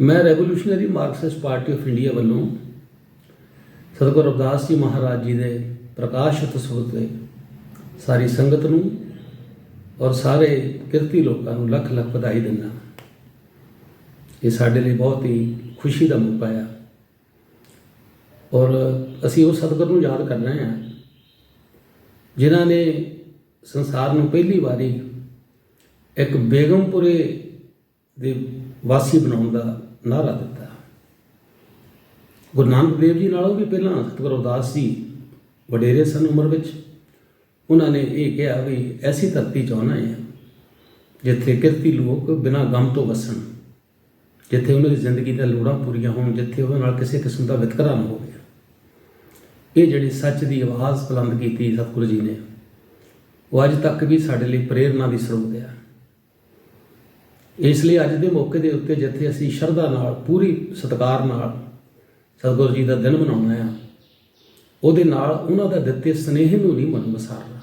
ਮੈਂ revolutionary Marxist party of India ਵੱਲੋਂ ਸਤਿਗੁਰ ਰਵਿਦਾਸ ਜੀ ਮਹਾਰਾਜ ਜੀ ਦੇ ਪ੍ਰਕਾਸ਼ ਉਤਸਵ ਤੇ ਸਾਰੀ ਸੰਗਤ ਨੂੰ ਔਰ ਸਾਰੇ ਕਿਰਤੀ ਲੋਕਾਂ ਨੂੰ ਲੱਖ ਲੱਖ ਵਧਾਈ ਦਿੰਦਾ ਇਹ ਸਾਡੇ ਲਈ ਬਹੁਤ ਹੀ ਖੁਸ਼ੀ ਦਾ ਮੌਕਾ ਆ। ਔਰ ਅਸੀਂ ਉਹ ਸਤਿਗੁਰ ਨੂੰ ਯਾਦ ਕਰ ਰਹੇ ਹਾਂ ਜਿਨ੍ਹਾਂ ਨੇ ਸੰਸਾਰ ਨੂੰ ਪਹਿਲੀ ਵਾਰੀ ਇੱਕ ਬੇਗਮਪੁਰੇ ਦੇ ਵਾਸੀ ਬਣਾਉਣ ਦਾ ਨਾਰਾ ਦਿੱਤਾ। ਗੁਰੂ ਨਾਨਕ ਦੇਵ ਜੀ ਨਾਲੋਂ ਵੀ ਪਹਿਲਾਂ ਸਤਿਗੁਰੂ ਰਵਿਦਾਸ ਜੀ ਵਡੇਰੇ ਸਨ ਉਮਰ ਵਿੱਚ। ਉਹਨਾਂ ਨੇ ਇਹ ਕਿਹਾ ਵੀ ਐਸੀ ਧਰਤੀ ਚਾਹੁੰਦਾ ਹੈ ਜਿੱਥੇ ਕਿਰਤੀ ਲੋਕ ਬਿਨਾਂ ਗਮ ਤੋਂ ਵਸਣ, ਜਿੱਥੇ ਉਹਨਾਂ ਦੀ ਜ਼ਿੰਦਗੀ ਦੀਆਂ ਲੋੜਾਂ ਪੂਰੀਆਂ ਹੋਣ, ਜਿੱਥੇ ਉਹਨਾਂ ਨਾਲ ਕਿਸੇ ਕਿਸਮ ਦਾ ਵਿਤਕਰਾ ਨਾ ਹੋਵੇ। ਇਹ ਜਿਹੜੀ ਸੱਚ ਦੀ ਆਵਾਜ਼ ਬੁਲੰਦ ਕੀਤੀ ਸਤਿਗੁਰੂ ਜੀ ਨੇ, ਉਹ ਅੱਜ ਤੱਕ ਵੀ ਸਾਡੇ ਲਈ ਪ੍ਰੇਰਨਾ ਦੀ ਸਰੋਤ ਹੈ। ਇਸ ਲਈ ਅੱਜ ਦੇ ਮੌਕੇ ਦੇ ਉੱਤੇ ਜਿੱਥੇ ਅਸੀਂ ਸ਼ਰਧਾ ਨਾਲ, ਪੂਰੀ ਸਤਿਕਾਰ ਨਾਲ ਸਤਿਗੁਰੂ ਜੀ ਦਾ ਦਿਨ ਮਨਾਉਣਾ ਆ ਉਹਦੇ ਨਾਲ ਉਹਨਾਂ ਦਾ ਦਿੱਤੇ ਸਨੇਹ ਨੂੰ ਨਹੀਂ ਮਨ ਵਸਾਰਨਾ।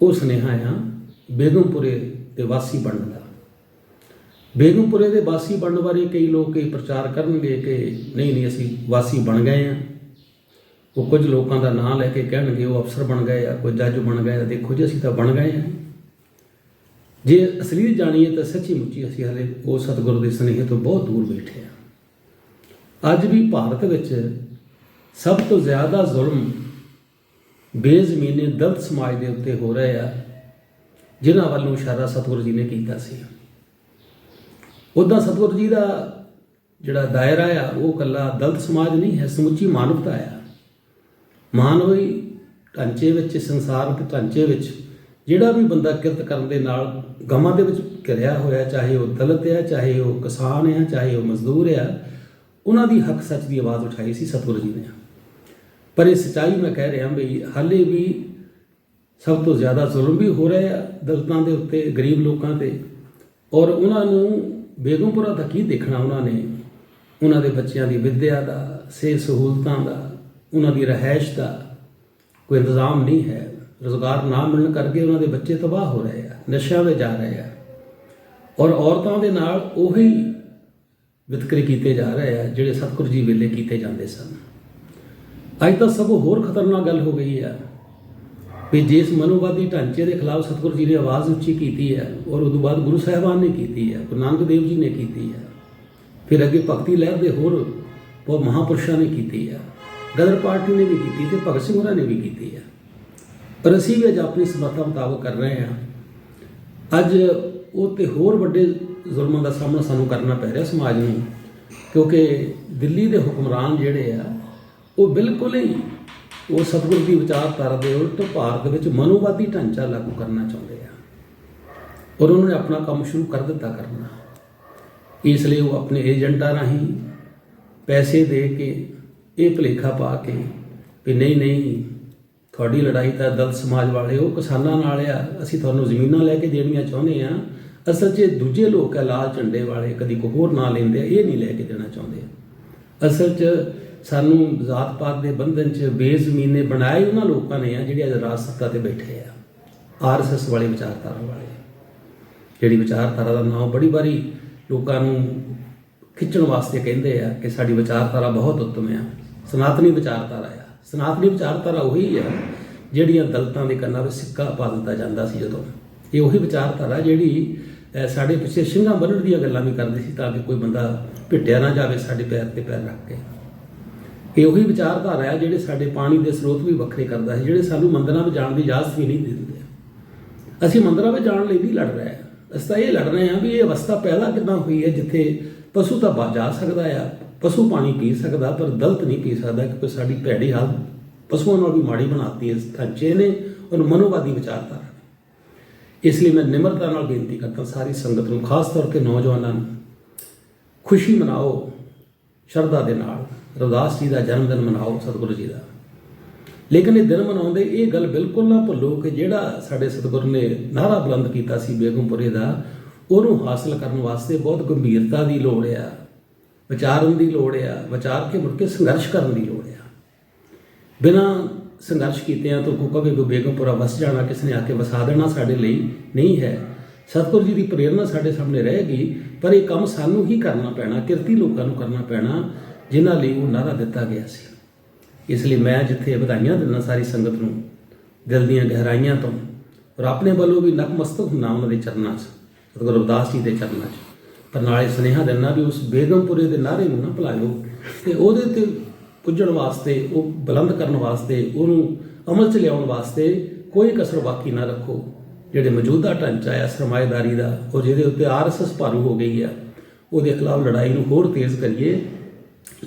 ਉਹ ਸਨੇਹਾ ਆ ਬੇਗਮਪੁਰੇ ਦੇ ਵਾਸੀ ਬਣਨ ਦਾ। ਬੇਗਮਪੁਰੇ ਦੇ ਵਾਸੀ ਬਣਨ ਬਾਰੇ ਕਈ ਲੋਕ ਇਹ ਪ੍ਰਚਾਰ ਕਰਨਗੇ ਕਿ ਨਹੀਂ ਨਹੀਂ, ਅਸੀਂ ਵਾਸੀ ਬਣ ਗਏ ਆ ਉਹ ਕੁਝ ਲੋਕਾਂ ਦਾ ਨਾਂ ਲੈ ਕੇ ਕਹਿਣਗੇ, ਉਹ ਅਫਸਰ ਬਣ ਗਏ ਆ, ਕੋਈ ਜੱਜ ਬਣ ਗਏ ਆ, ਦੇਖੋ ਜੀ, ਅਸੀਂ ਤਾਂ ਬਣ ਗਏ ਆ ਜੇ ਅਸਲੀ ਜਾਣੀਏ ਤਾਂ ਸੱਚੀ ਮੁੱਚੀ ਅਸੀਂ ਹਲੇ ਉਹ ਸਤਿਗੁਰੂ ਦੇ ਸਨੇਹ ਤੋਂ ਬਹੁਤ ਦੂਰ ਬੈਠੇ ਆ ਅੱਜ ਵੀ ਭਾਰਤ ਵਿੱਚ ਸਭ ਤੋਂ ਜ਼ਿਆਦਾ ਜ਼ੁਲਮ ਬੇਜ਼ਮੀਨੇ ਦਲਤ ਸਮਾਜ ਦੇ ਉੱਤੇ ਹੋ ਰਹੇ ਆ ਜਿਨ੍ਹਾਂ ਵੱਲੋਂ ਇਸ਼ਾਰਾ ਸਤਿਗੁਰੂ ਜੀ ਨੇ ਕੀਤਾ ਸੀ। ਉਦਾਂ ਸਤਿਗੁਰੂ ਜੀ ਦਾ ਜਿਹੜਾ ਦਾਇਰਾ ਆ, ਉਹ ਕੱਲਾ ਦਲਤ ਸਮਾਜ ਨਹੀਂ, ਹੈ ਸਮੁੱਚੀ ਮਾਨਵਤਾ ਆ। ਮਾਨਵੀ ਢਾਂਚੇ ਵਿੱਚ, ਸੰਸਾਰਕ ਢਾਂਚੇ ਵਿੱਚ ਜਿਹੜਾ ਵੀ ਬੰਦਾ ਕਿਰਤ ਕਰਨ ਦੇ ਨਾਲ ਗਮਾਂ ਦੇ ਵਿੱਚ ਘਿਰਿਆ ਹੋਇਆ, ਚਾਹੇ ਉਹ ਦਲਤ ਹੈ ਚਾਹੇ ਉਹ ਕਿਸਾਨ ਹੈ ਚਾਹੇ ਉਹ ਮਜ਼ਦੂਰ ਹੈ ਉਹਨਾਂ ਦੀ ਹੱਕ ਸੱਚ ਦੀ ਆਵਾਜ਼ ਉਠਾਈ ਸੀ ਸਤਿਗੁਰੂ ਜੀ ਨੇ। ਪਰ ਇਹ ਸਚਾਈ ਮੈਂ ਕਹਿ ਰਿਹਾ ਵੀ ਹਾਲੇ ਵੀ ਸਭ ਤੋਂ ਜ਼ਿਆਦਾ ਜ਼ੁਲਮ ਵੀ ਹੋ ਰਿਹਾ ਹੈ ਦਲਤਾਂ ਦੇ ਉੱਤੇ, ਗਰੀਬ ਲੋਕਾਂ ਤੇ। ਔਰ ਉਹਨਾਂ ਨੂੰ ਬੇਗਮਪੁਰਾ ਤੱਕ ਕੀ ਦੇਖਣਾ ਉਹਨਾਂ ਨੇ। ਉਹਨਾਂ ਦੇ ਬੱਚਿਆਂ ਦੀ ਵਿਦਿਆ ਦਾ ਸੇ ਸਹੂਲਤਾਂ ਦਾ, ਉਹਨਾਂ ਦੀ ਰਹਿائش ਦਾ ਕੋਈ ਇੰਤਜ਼ਾਮ ਨਹੀਂ ਹੈ। ਰੋਜ਼ਗਾਰ ਨਾ ਮਿਲਣ ਕਰਕੇ ਉਹਨਾਂ ਦੇ ਬੱਚੇ ਤਬਾਹ ਹੋ ਰਹੇ ਆ, ਨਸ਼ਿਆਂ ਵਿੱਚ ਜਾ ਰਹੇ ਆ। ਔਰ ਔਰਤਾਂ ਦੇ ਨਾਲ ਉਹੀ ਵਿਤਕਰੇ ਕੀਤੇ ਜਾ ਰਹੇ ਆ, ਜਿਹੜੇ ਸਤਿਗੁਰੂ ਜੀ ਵੇਲੇ ਕੀਤੇ ਜਾਂਦੇ ਸਨ। ਅੱਜ ਤਾਂ ਸਭ ਹੋਰ ਖਤਰਨਾਕ ਗੱਲ ਹੋ ਗਈ ਆ ਵੀ ਜਿਸ ਮਨੋਵਾਦੀ ਢਾਂਚੇ ਦੇ ਖਿਲਾਫ ਸਤਿਗੁਰੂ ਜੀ ਨੇ ਆਵਾਜ਼ ਉੱਚੀ ਕੀਤੀ ਹੈ ਔਰ ਉਦੋਂ ਬਾਅਦ ਗੁਰੂ ਸਾਹਿਬਾਨ ਨੇ ਕੀਤੀ ਹੈ ਗੁਰੂ ਨਾਨਕ ਦੇਵ ਜੀ ਨੇ ਕੀਤੀ ਹੈ ਫਿਰ ਅੱਗੇ ਭਗਤੀ ਲਹਿਰ ਦੇ ਹੋਰ ਬਹੁਤ ਮਹਾਪੁਰਸ਼ਾਂ ਨੇ ਕੀਤੀ ਹੈ ਗਦਰ ਪਾਰਟੀ ਨੇ ਵੀ ਕੀਤੀ ਤੇ ਭਗਤ ਸਿੰਘ ਹੋਰਾਂ ਨੇ ਵੀ ਕੀਤੀ ਹੈ ਪਰ ਅਸੀਂ ਵੀ ਅੱਜ ਆਪਣੀ ਸਮਰੱਥਾ ਮੁਤਾਬਕ ਕਰ ਰਹੇ ਹਾਂ। ਅੱਜ ਉਹ ਤੇ ਹੋਰ ਵੱਡੇ ਜ਼ੁਲਮਾਂ ਦਾ ਸਾਹਮਣਾ ਸਾਨੂੰ ਕਰਨਾ ਪੈ ਰਿਹਾ ਸਮਾਜ ਨੂੰ, ਕਿਉਂਕਿ ਦਿੱਲੀ ਦੇ ਹੁਕਮਰਾਨ ਜਿਹੜੇ ਆ, ਉਹ ਬਿਲਕੁਲ ਹੀ ਉਹ ਸਤਿਗੁਰੂ ਦੀ ਵਿਚਾਰਧਾਰਾ ਦੇ ਉਲਟ ਭਾਰਤ ਵਿੱਚ ਮਨੋਵਾਦੀ ਢਾਂਚਾ ਲਾਗੂ ਕਰਨਾ ਚਾਹੁੰਦੇ ਆ। ਔਰ ਉਹਨਾਂ ਨੇ ਆਪਣਾ ਕੰਮ ਸ਼ੁਰੂ ਕਰ ਦਿੱਤਾ ਕਰਨਾ। ਇਸ ਲਈ ਉਹ ਆਪਣੇ ਏਜੰਟਾਂ ਰਾਹੀਂ ਪੈਸੇ ਦੇ ਕੇ ਇਹ ਭੁਲੇਖਾ ਪਾ ਕੇ ਵੀ ਨਹੀਂ ਨਹੀਂ ਤੁਹਾਡੀ ਲੜਾਈ ਤਾਂ ਦਲ ਸਮਾਜ ਵਾਲੇ, ਉਹ ਕਿਸਾਨਾਂ ਨਾਲ ਆ, ਅਸੀਂ ਤੁਹਾਨੂੰ ਜ਼ਮੀਨਾਂ ਲੈ ਕੇ ਦੇਣੀਆਂ ਚਾਹੁੰਦੇ ਆ ਅਸਲ 'ਚ ਦੂਜੇ ਲੋਕ ਆ, ਲਾਲ ਝੰਡੇ ਵਾਲੇ, ਕਦੀ ਕੋਈ ਹੋਰ ਨਾਂ ਲੈਂਦੇ ਆ, ਇਹ ਨਹੀਂ ਲੈ ਕੇ ਦੇਣਾ ਚਾਹੁੰਦੇ। ਅਸਲ 'ਚ ਸਾਨੂੰ ਜ਼ਾਤ ਪਾਤ ਦੇ ਬੰਧਨ 'ਚ ਬੇਜ਼ਮੀਨੇ ਬਣਾਏ ਉਹਨਾਂ ਲੋਕਾਂ ਨੇ ਆ, ਜਿਹੜੇ ਅੱਜ ਰਾਜ ਸੱਤਾ ਤੇ ਬੈਠੇ ਆ ਆਰਐਸਐਸ ਵਾਲੇ ਵਿਚਾਰਧਾਰਾ ਵਾਲੇ। ਜਿਹੜੀ ਵਿਚਾਰਧਾਰਾ ਦਾ ਨਾਮ ਬੜੀ ਵਾਰੀ ਲੋਕਾਂ ਨੂੰ ਖਿੱਚਣ ਵਾਸਤੇ ਕਹਿੰਦੇ ਆ ਕਿ ਸਾਡੀ ਵਿਚਾਰਧਾਰਾ ਬਹੁਤ ਉੱਤਮ ਆ, ਸਨਾਤਨੀ ਵਿਚਾਰਧਾਰਾ ਆ। ਸਨਾਤਨੀ ਵਿਚਾਰਧਾਰਾ ਉਹੀ ਆ, ਜਿਹੜੀਆਂ ਦਲਤਾਂ ਦੇ ਕੰਨਾਂ ਵਿੱਚ ਸਿੱਕਾ ਪਾ ਦਿੱਤਾ ਜਾਂਦਾ ਸੀ ਜਦੋਂ। ਇਹ ਉਹੀ ਵਿਚਾਰਧਾਰਾ ਜਿਹੜੀ ਸਾਡੇ ਪਿੱਛੇ ਸਿੰਘਾਂ ਬੰਨਣ ਦੀਆਂ ਗੱਲਾਂ ਵੀ ਕਰਦੀ ਸੀ ਤਾਂ ਕਿ ਕੋਈ ਬੰਦਾ ਭਿੱਟਿਆ ਨਾ ਜਾਵੇ ਸਾਡੇ ਪੈਰ ਤੇ ਪੈਰ ਰੱਖ ਕੇ। ਇਹ ਉਹੀ ਵਿਚਾਰਧਾਰਾ ਹੈ ਜਿਹੜੇ ਸਾਡੇ ਪਾਣੀ ਦੇ ਸਰੋਤ ਵੀ ਵੱਖਰੇ ਕਰਦਾ ਹੈ ਜਿਹੜੇ ਸਾਨੂੰ ਮੰਦਰਾਂ ਵਿੱਚ ਜਾਣ ਦੀ ਇਜਾਜ਼ਤ ਵੀ ਨਹੀਂ ਦਿੰਦੇ। ਅਸੀਂ ਮੰਦਰਾਂ ਵਿੱਚ ਜਾਣ ਲਈ ਵੀ ਲੜ ਰਹੇ ਹਾਂ। ਅਸੀਂ ਤਾਂ ਇਹ ਲੜ ਰਹੇ ਹਾਂ ਵੀ ਇਹ ਅਵਸਥਾ ਪਹਿਲਾਂ ਕਿੱਦਾਂ ਹੋਈ ਹੈ, ਜਿੱਥੇ ਪਸ਼ੂ ਤਾਂ ਜਾ ਸਕਦਾ ਆ ਪਸ਼ੂ ਪਾਣੀ ਪੀ ਸਕਦਾ, ਪਰ ਗਲਤ ਨਹੀਂ ਪੀ ਸਕਦਾ, ਕਿਉਂਕਿ ਸਾਡੀ ਭੈੜੀ ਹਾਲਤ ਪਸ਼ੂਆਂ ਨਾਲ ਵੀ ਮਾੜੀ ਬਣਾਤੀ ਇਸ ਢਾਂਚੇ ਨੇ ਔਰ ਮਨੋਵਾਦੀ ਵਿਚਾਰਧਾਰਾ ਨੇ ਇਸ ਲਈ ਮੈਂ ਨਿਮਰਤਾ ਨਾਲ ਬੇਨਤੀ ਕਰਦਾ, ਸਾਰੀ ਸੰਗਤ ਨੂੰ, ਖਾਸ ਤੌਰ ਤੇ ਨੌਜਵਾਨਾਂ ਨੂੰ, ਖੁਸ਼ੀ ਮਨਾਓ, ਸ਼ਰਧਾ ਦੇ ਨਾਲ, ਰਵਿਦਾਸ ਜੀ ਦਾ ਜਨਮ ਦਿਨ ਮਨਾਓ, ਸਤਿਗੁਰੂ ਜੀ ਦਾ। ਲੇਕਿਨ ਇਹ ਦਿਨ ਮਨਾਉਂਦੇ, ਇਹ ਗੱਲ ਬਿਲਕੁਲ ਨਾ ਭੁੱਲੋ ਕਿ ਜਿਹੜਾ ਸਾਡੇ ਸਤਿਗੁਰੂ ਨੇ ਨਾਰਾ ਬੁਲੰਦ ਕੀਤਾ ਸੀ ਬੇਗਮਪੁਰੇ ਦਾ, ਉਹਨੂੰ ਹਾਸਲ ਕਰਨ ਵਾਸਤੇ ਬਹੁਤ ਗੰਭੀਰਤਾ ਦੀ ਲੋੜ ਆ। ਵਿਚਾਰਨ ਦੀ ਲੋੜ ਆ, ਵਿਚਾਰ ਕੇ ਮੁੜ ਕੇ ਸੰਘਰਸ਼ ਕਰਨ ਦੀ ਲੋੜ ਆ। ਬਿਨਾਂ ਸੰਘਰਸ਼ ਕੀਤਿਆਂ ਤੋਂ ਕੋਈ ਕਵੇ ਬੇਗਮਪੁਰਾ ਵਸ ਜਾਣਾ, ਕਿਸ ਨੇ ਆ ਕੇ ਵਸਾ ਦੇਣਾ ਸਾਡੇ ਲਈ ਨਹੀਂ ਹੈ। ਸਤਿਗੁਰੂ ਜੀ ਦੀ ਪ੍ਰੇਰਣਾ ਸਾਡੇ ਸਾਹਮਣੇ ਰਹੇਗੀ, ਪਰ ਇਹ ਕੰਮ ਸਾਨੂੰ ਹੀ ਕਰਨਾ ਪੈਣਾ, ਕਿਰਤੀ ਲੋਕਾਂ ਨੂੰ ਕਰਨਾ ਪੈਣਾ, ਜਿਨ੍ਹਾਂ ਲਈ ਉਹ ਨਾਰਾ ਦਿੱਤਾ ਗਿਆ ਸੀ। ਇਸ ਲਈ ਮੈਂ ਜਿੱਥੇ ਵਧਾਈਆਂ ਦਿੰਦਾ ਸਾਰੀ ਸੰਗਤ ਨੂੰ, ਦਿਲ ਦੀਆਂ ਗਹਿਰਾਈਆਂ ਤੋਂ, ਔਰ ਆਪਣੇ ਵੱਲੋਂ ਵੀ ਨਤਮਸਤਕ ਹੁੰਨਾ ਉਹਨਾਂ ਦੇ ਚਰਨਾਂ 'ਚ, ਸਤਿਗੁਰੂ ਰਵਿਦਾਸ ਜੀ ਦੇ ਚਰਨਾਂ 'ਚ। ਪਰ ਨਾਲੇ ਸੁਨੇਹਾ ਦਿੰਦਾ ਵੀ ਉਸ ਬੇਗਮਪੁਰੇ ਦੇ ਨਾਰੇ ਨੂੰ ਨਾ ਭੁਲਾਇਓ ਤੇ ਉਹਦੇ ਤੇ ਪੁੱਜਣ ਵਾਸਤੇ, ਉਹ ਬੁਲੰਦ ਕਰਨ ਵਾਸਤੇ, ਉਹਨੂੰ ਅਮਲ 'ਚ ਲਿਆਉਣ ਵਾਸਤੇ ਕੋਈ ਕਸਰ ਬਾਕੀ ਨਾ ਰੱਖੋ। ਜਿਹੜੇ ਮੌਜੂਦਾ ਢਾਂਚਾ ਆ ਸਰਮਾਏਦਾਰੀ ਦਾ, ਉਹ ਜਿਹਦੇ ਉੱਤੇ ਆਰਐਸਐਸ ਭਾਰੂ ਹੋ ਗਈ ਆ, ਉਹਦੇ ਖਿਲਾਫ ਲੜਾਈ ਨੂੰ ਹੋਰ ਤੇਜ਼ ਕਰੀਏ।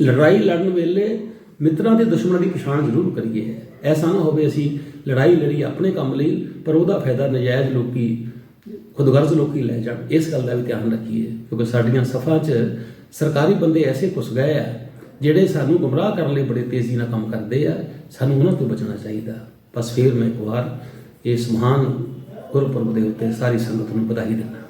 ਲੜਾਈ ਲੜਨ ਵੇਲੇ ਮਿੱਤਰਾਂ ਤੇ ਦੁਸ਼ਮਣਾਂ ਦੀ ਪਛਾਣ ਜ਼ਰੂਰ ਕਰੀਏ। ਐਸਾ ਨਾ ਹੋਵੇ ਅਸੀਂ ਲੜਾਈ ਲੜੀ ਆਪਣੇ ਕੰਮ ਲਈ, ਪਰ ਉਹਦਾ ਫਾਇਦਾ ਨਜਾਇਜ਼ ਲੋਕੀ ਖੁਦਗਰਜ਼ ਲੋਕੀ ਲੈ ਜਾਣ। ਇਸ ਗੱਲ ਦਾ ਵੀ ਧਿਆਨ ਰੱਖੀਏ, ਕਿਉਂਕਿ ਸਾਡੀਆਂ ਸਫਾ 'ਚ ਸਰਕਾਰੀ ਬੰਦੇ ਐਸੇ ਘੁਸ ਗਏ ਆ, ਜਿਹੜੇ ਸਾਨੂੰ ਗੁੰਮਰਾਹ ਕਰਨ ਲਈ ਬੜੇ ਤੇਜ਼ੀ ਨਾਲ ਕੰਮ ਕਰਦੇ ਆ, ਸਾਨੂੰ ਉਹਨਾਂ ਤੋਂ ਬਚਣਾ ਚਾਹੀਦਾ। ਬਸ ਫਿਰ ਮੈਂ ਇੱਕ ਵਾਰ ਇਸ ਮਹਾਨ ਗੁਰਪੁਰਬ ਦੇ ਉੱਤੇ ਸਾਰੀ ਸੰਗਤ ਨੂੰ ਵਧਾਈ ਦਿੰਦਾ।